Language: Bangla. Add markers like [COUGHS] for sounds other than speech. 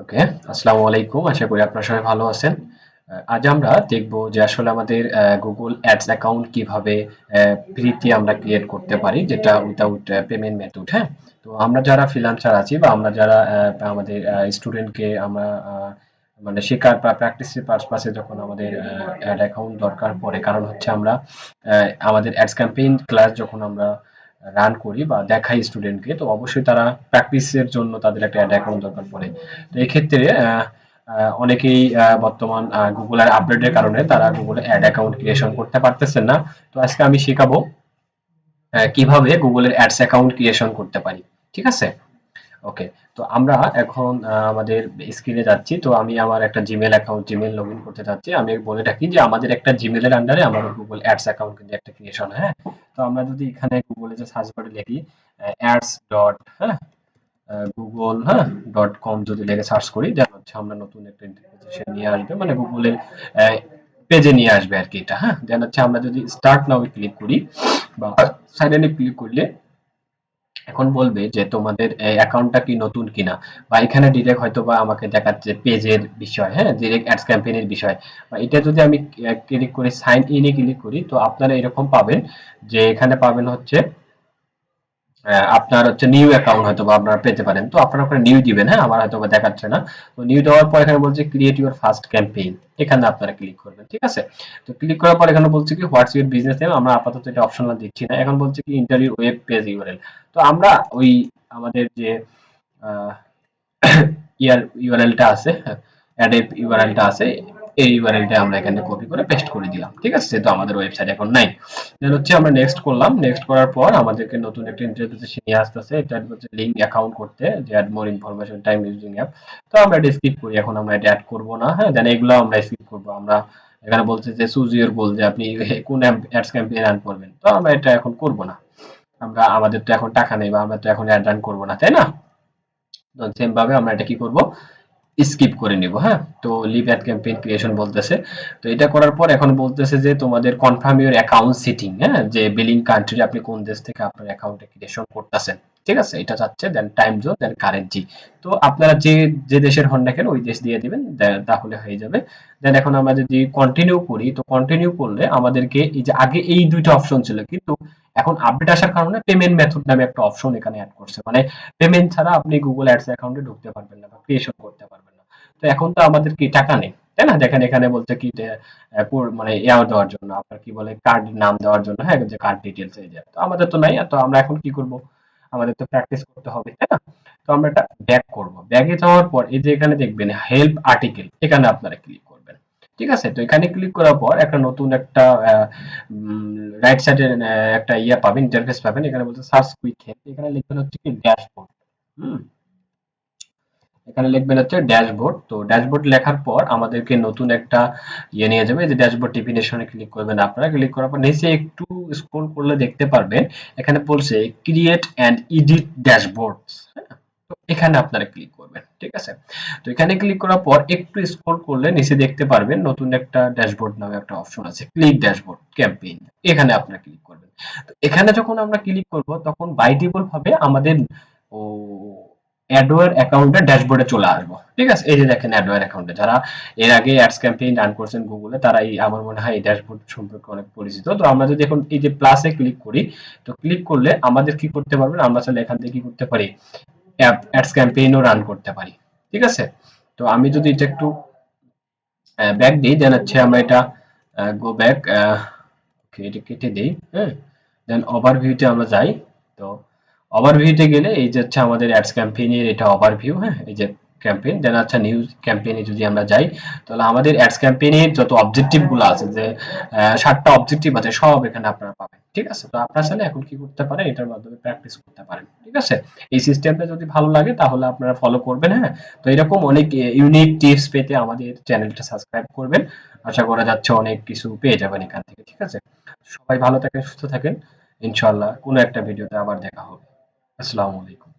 ওকে, আসসালামু আলাইকুম। আশা করি আপনারা সবাই ভালো আছেন। আজ আমরা দেখব যে আসলে আমাদের গুগল অ্যাডস অ্যাকাউন্ট কীভাবে ফ্রিতে আমরা ক্রিয়েট করতে পারি, যেটা উইদাউট পেমেন্ট মেথড হ্যাঁ? তো আমরা যারা ফ্রিল্যান্সার আছি বা আমরা যারা আমাদের স্টুডেন্টকে আমরা মানে শেখার বা প্র্যাকটিসের পারপাসে যখন আমাদের অ্যাড অ্যাকাউন্ট দরকার পড়ে, কারণ হচ্ছে আমরা আমাদের অ্যাডস ক্যাম্পেইন ক্লাস যখন আমরা রান করি বা দেখাই স্টুডেন্টকে তো অবশ্যই তারা প্র্যাকটিসের জন্য তাদের একটা অ্যাড অ্যাকাউন্ট দরকার পড়ে। তো এই ক্ষেত্রে আহ, আহ, অনেকেই বর্তমান গুগলের আপডেটের কারণে তারা গুগলে অ্যাড অ্যাকাউন্ট ক্রিয়েশন করতে পারতেছেন না। তো আজকে আমি শেখাবো কীভাবে গুগলের অ্যাডস অ্যাকাউন্ট ক্রিয়েশন করতে পারি। ঠিক আছে? ওকে তো আমরা এখন আমাদের স্ক্রিনে যাচ্ছি। তো আমি আমার একটা জিমেল অ্যাকাউন্ট জিমেল লগ করতে যাচ্ছি আমি বলে রাখি যে আমাদের একটা জিমেলের আন্ডারে আমার গুগল অ্যাডস অ্যাকাউন্ট কিন্তু একটা ক্রিয়েশন হ্যাঁ? আমরা যদি এখানে গুগলে যে সার্চ বারে লিখি অ্যাডস ডট হ্যাঁ গুগল হ্যাঁ ডট কম যদি লিখে সার্চ করি, দেন হচ্ছে আমরা নতুন একটা ইন্টারপ্রিটেশন নিয়ে আসবে মানে গুগলের পেজে নিয়ে আসবে আর কি এটা হ্যাঁ দেন হচ্ছে আমরা যদি স্টার্ট নাও ক্লিক করি, বা সাইন ইনে ক্লিক করলে এখন বলবে যে তোমাদের অ্যাকাউন্টটা কি নতুন কিনা? বা এখানে ডিরেক্ট হয়তো বা আমাকে দেখাচ্ছে পেজের বিষয় হ্যাঁ? ডিরেক্ট অ্যাডস ক্যাম্পেইনের বিষয়। বা এটা যদি আমি ক্লিক করি সাইন ইনে ক্লিক করি, তো আপনারা এরকম পাবেন যে এখানে পাবেন হচ্ছে আপনার হচ্ছে নিউ অ্যাকাউন্ট হয়তো বা আপনারা পেতে পারেন। তো আপনারা ওখানে নিউ দিবেন হ্যাঁ? আমার হয়তো দেখাচ্ছে না। তো নিউ দেওয়ার পর এখানে বলছে ক্রিয়েট ইউর ফার্স্ট ক্যাম্পেইন এখানে আপনারা ক্লিক করবেন, ঠিক আছে? তো ক্লিক করার পর এখানে বলছে কি হোয়াটস ইউর বিজনেস নেম আমরা আপাতত এটা অপশনাল দিচ্ছি না। এখন বলছে কি enter your web page URL তো আমরা ওই আমাদের যে [COUGHS] ইয়ার ইউআরএলটা আছে অ্যাড ইউআরএলটা আছে এই ইউআরএলটা আমরা এখানে কপি করে পেস্ট করে দিলাম, ঠিক আছে? তো আমাদের ওয়েবসাইট এখন নাই। দেন হচ্ছে আমরা নেক্সট করলাম। নেক্সট করার পর আমাদেরকে নতুন একটা ইন্টারফেসে নিয়ে আসতেছে এটা হচ্ছে লিংক অ্যাকাউন্ট করতে, যে add more information time using app তো আমরা এটা স্কিপ করি। এখন আমরা এটা অ্যাড করব না হ্যাঁ? দেন এগুলো আমরা স্কিপ করব। আমরা এখানে বলছে যে চুজ ইউর গোল যে আপনি [LAUGHS] কোন অ্যাডস ক্যাম্পেইন রান করবেন। তো আমরা এটা এখন করব না। আমরা, আমাদের তো এখন টাকা নেই বা আমরা তো এখন অ্যাড রান করব না, তাই না? তো সেম ভাবে আমরা এটা কি করব? স্কিপ করে নিব হ্যাঁ? তো লিভ অ্যাড ক্যাম্পেইন ক্রিয়েশন বলতেছে। তো এটা করার পর এখন বলতেছে যে তোমাদের কনফার্ম ইউর অ্যাকাউন্ট সিটিং হ্যাঁ? যে বিলিং কান্ট্রি আপনি কোন দেশ থেকে আপনার অ্যাকাউন্টে ক্রিয়েশন করতেছেন। ঠিক আছে? এটা চাচ্ছে then time zone then currency তো আপনারা যে যে দেশের হন না কেন, ওই দেশ দিয়ে দিবেন তাহলে হয়ে যাবে। দেন এখন আমরা যদি কন্টিনিউ করি, তো কন্টিনিউ করলে আমাদেরকে এই যে আগে এই দুইটা অপশন ছিল, কিন্তু এখন আপডেট আসার কারণে পেমেন্ট মেথড নামে একটা অপশন এখানে অ্যাড করছে। মানে পেমেন্ট ছাড়া আপনি গুগল অ্যাডস অ্যাকাউন্টে ঢুকতে পারবেন না বা ক্রিয়েশন করতে পারবেন না। তো এখন তো আমাদের কি টাকা নেই, তাই না? দেখেন এখানে বলছে কি মানে ইয়াও দেওয়ার জন্য, আপনার কি বলে কার্ড নাম দেওয়ার জন্য হ্যাঁ যে কার্ড ডিটেলস এই যে। তো আমাদের তো নাই, তো আমরা এখন কি করব? আমাদের তো প্র্যাকটিস করতে হবে, তাই না? তো আমরা এটা ব্যাক করব। ব্যাগে যাওয়ার পর এই যে এখানে দেখবেন হেল্প আর্টিকেল এখানে আপনারা ক্লিক ঠিক আছে? তো এখানে ক্লিক করার পর একটা নতুন একটা রাইট সাইডে একটা ইয়া পাবেন ইন্টারফেস পাবেন। এখানে বলছে সার্চ কুইক হেল্প এখানে লিখবেন হচ্ছে কি ড্যাশবোর্ড হুম? এখানে লিখবেন হচ্ছে ড্যাশবোর্ড তো ড্যাশবোর্ড লেখার পর আমাদেরকে নতুন একটা ইয়ে নিয়ে যাবে। যে ড্যাশবোর্ড ডেফিনেশনে ক্লিক করবেন আপনারা। ক্লিক করার পর নিচে একটু স্ক্রল করলে দেখতে পারবেন। এখানে বলছে ক্রিয়েট অ্যান্ড এডিট ড্যাশবোর্ডস তো এখানে আপনারা ক্লিক করবেন, ঠিক আছে? তো এখানে ক্লিক করার পর একটু স্ক্রল করলে নিচে দেখতে পারবেন নতুন একটা ড্যাশবোর্ড নামে একটা অপশন আছে ক্লিক ড্যাশবোর্ড ক্যাম্পেইন এখানে আপনারা ক্লিক করবেন। তো এখানে যখন আমরা ক্লিক করব, তখন বাই ডিফল্ট ভাবে আমাদের, ও অ্যাডওয়ার অ্যাকাউন্টে ড্যাশবোর্ডে চলে আসব, ঠিক আছে? এই যে দেখেন অ্যাডওয়ার অ্যাকাউন্টে যারা এর আগে অ্যাডস ক্যাম্পেইন রান করছেন গুগলে তারা এই আমার মনে হয় এই ড্যাশবোর্ড সম্পর্কে অনেক পরিচিত। তো আমরা যদি এখন এই যে প্লাসে ক্লিক করি, তো ক্লিক করলে আমাদের কি করতে পারবেন? আমরা চাইলে এখান থেকে কি করতে পারি? অ্যাডস ক্যাম্পেইনও রান করতে পারি, ঠিক আছে? তো আমি যদি এটা একটু ব্যাক দিই দেন হচ্ছে আমরা এটা গো ব্যাক ওকে এটা কেটে দিই হ্যাঁ? দেন ওভারভিউতে আমরা যাই, তো ওভারভিউতে গেলে এই যে হচ্ছে আমাদের অ্যাডস ক্যাম্পেইনের এটা ওভারভিউ হ্যাঁ? এই যে ক্যাম্পেইন দেন আচ্ছা নিউজ ক্যাম্পেইনে যদি আমরা যাই, তাহলে আমাদের অ্যাডস ক্যাম্পেইনের যত অবজেক্টিভগুলো আছে, যে সাতটা অবজেক্টিভ আছে, সব এখানে আপনারা পাবেন, ঠিক আছে? তো আপনারা চাইলে এখন কি করতে পারেন, এটার মাধ্যমে প্র্যাকটিস করতে পারেন, ঠিক আছে? এই সিস্টেমটা যদি ভালো লাগে, তাহলে আপনারা ফলো করবেন হ্যাঁ? তো এরকম অনেক ইউনিক টিপস পেতে আমাদের চ্যানেলটা সাবস্ক্রাইব করবেন। আশা করা যাচ্ছে অনেক কিছু পেয়ে যাবেন এখান থেকে, ঠিক আছে? সবাই ভালো থাকেন, সুস্থ থাকেন। ইনশাআল্লাহ, কোনো একটা ভিডিওতে আবার দেখা হবে। আসসালামু আলাইকুম।